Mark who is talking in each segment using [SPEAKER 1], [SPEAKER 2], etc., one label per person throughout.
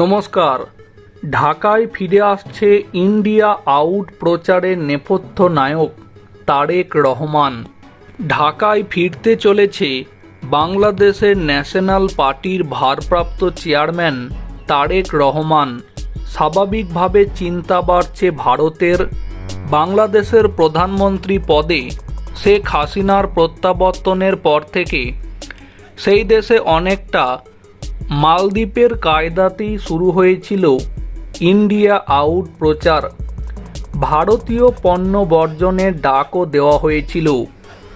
[SPEAKER 1] নমস্কার। ঢাকায় ফিরে আসছে ইন্ডিয়া আউট প্রচারের নেপথ্য নায়ক তারেক রহমান। ঢাকায় ফিরতে চলেছে বাংলাদেশের ন্যাশনাল পার্টির ভারপ্রাপ্ত চেয়ারম্যান তারেক রহমান। স্বাভাবিকভাবে চিন্তা বাড়ছে ভারতের। বাংলাদেশের প্রধানমন্ত্রী পদে শেখ হাসিনার প্রত্যাবর্তনের পর থেকে সেই দেশে অনেকটা মালদ্বীপের কায়দাতেই শুরু হয়েছিল ইন্ডিয়া আউট প্রচার। ভারতীয় পণ্য বর্জনের ডাকও দেওয়া হয়েছিল।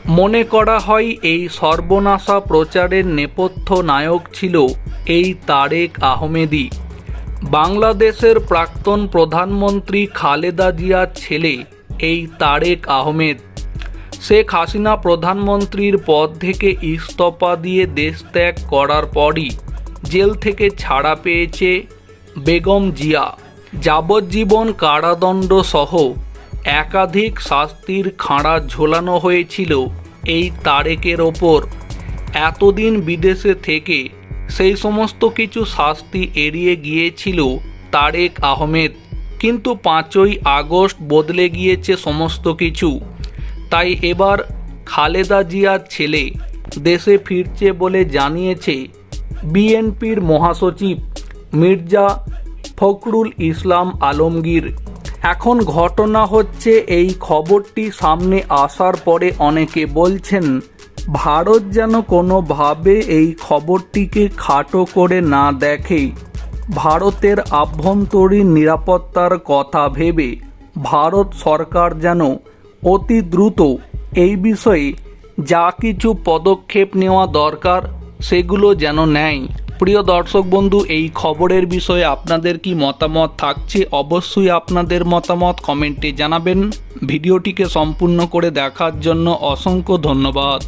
[SPEAKER 1] মনে করা হয় এই সর্বনাশা প্রচারের নেপথ্য নায়ক ছিল এই তারেক আহমেদি বাংলাদেশের প্রাক্তন প্রধানমন্ত্রী খালেদা জিয়ার ছেলে এই তারেক আহমেদ। শেখ হাসিনা প্রধানমন্ত্রীর পদ থেকে ইস্তফা দিয়ে দেশ ত্যাগ করার পরই জেল থেকে ছাড়া পেয়েছে বেগম জিয়া। যাবজ্জীবন কারাদণ্ড সহ একাধিক শাস্তির খাঁড়া ঝোলানো হয়েছিল এই তারেকের ওপর। এতদিন বিদেশে থেকে সেই সমস্ত কিছু শাস্তি এড়িয়ে গিয়েছিল তারেক আহমেদ। কিন্তু পাঁচই আগস্ট বদলে গিয়েছে সমস্ত কিছু। তাই এবার খালেদা জিয়ার ছেলে দেশে ফিরছে বলে জানিয়েছে বিএনপির মহাসচিব মির্জা ফখরুল ইসলাম আলমগীর। এখন ঘটনা হচ্ছে, এই খবরটি সামনে আসার পরে অনেকে বলছেন, ভারত যেন কোনোভাবে এই খবরটিকে খাটো করে না দেখে। ভারতের আভ্যন্তরীণ নিরাপত্তার কথা ভেবে ভারত সরকার যেন অতি দ্রুত এই বিষয়ে যা কিছু পদক্ষেপ নেওয়া দরকার সেগুলো যেন নেয়। প্রিয় দর্শক বন্ধু, এই খবরের বিষয়ে আপনাদের কি মতামত থাকছে অবশ্যই আপনাদের মতামত কমেন্টে জানাবেন। ভিডিওটিকে সম্পূর্ণ করে দেখার জন্য অসংখ্য ধন্যবাদ।